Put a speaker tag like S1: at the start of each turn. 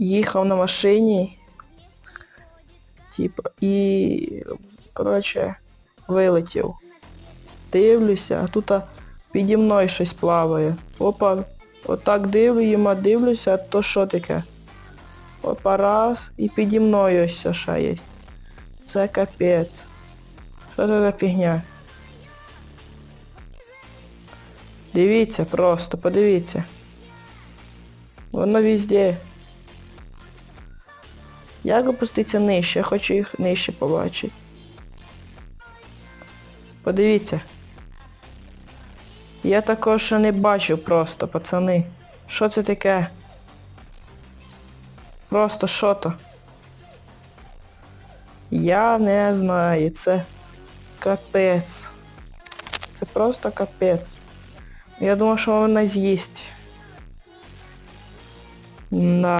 S1: їхав на машині. Типа, і, коротше, вилетів. Дивлюся, а тут піді мною щось плаває. Опа, отак дивлюємо, дивлюся, а то що таке? Опа, раз, і піді мною ось ще є. Це капець. Що це за фігня? Дивіться просто, подивіться. Воно везде. Як опуститися нижче? Я хочу їх нижче побачити. Подивіться. Я такого ще не бачив просто, пацани. Що це таке? Просто що то? Я не знаю, це капець. Це просто капець. Я думав, що вона з'їсть. На.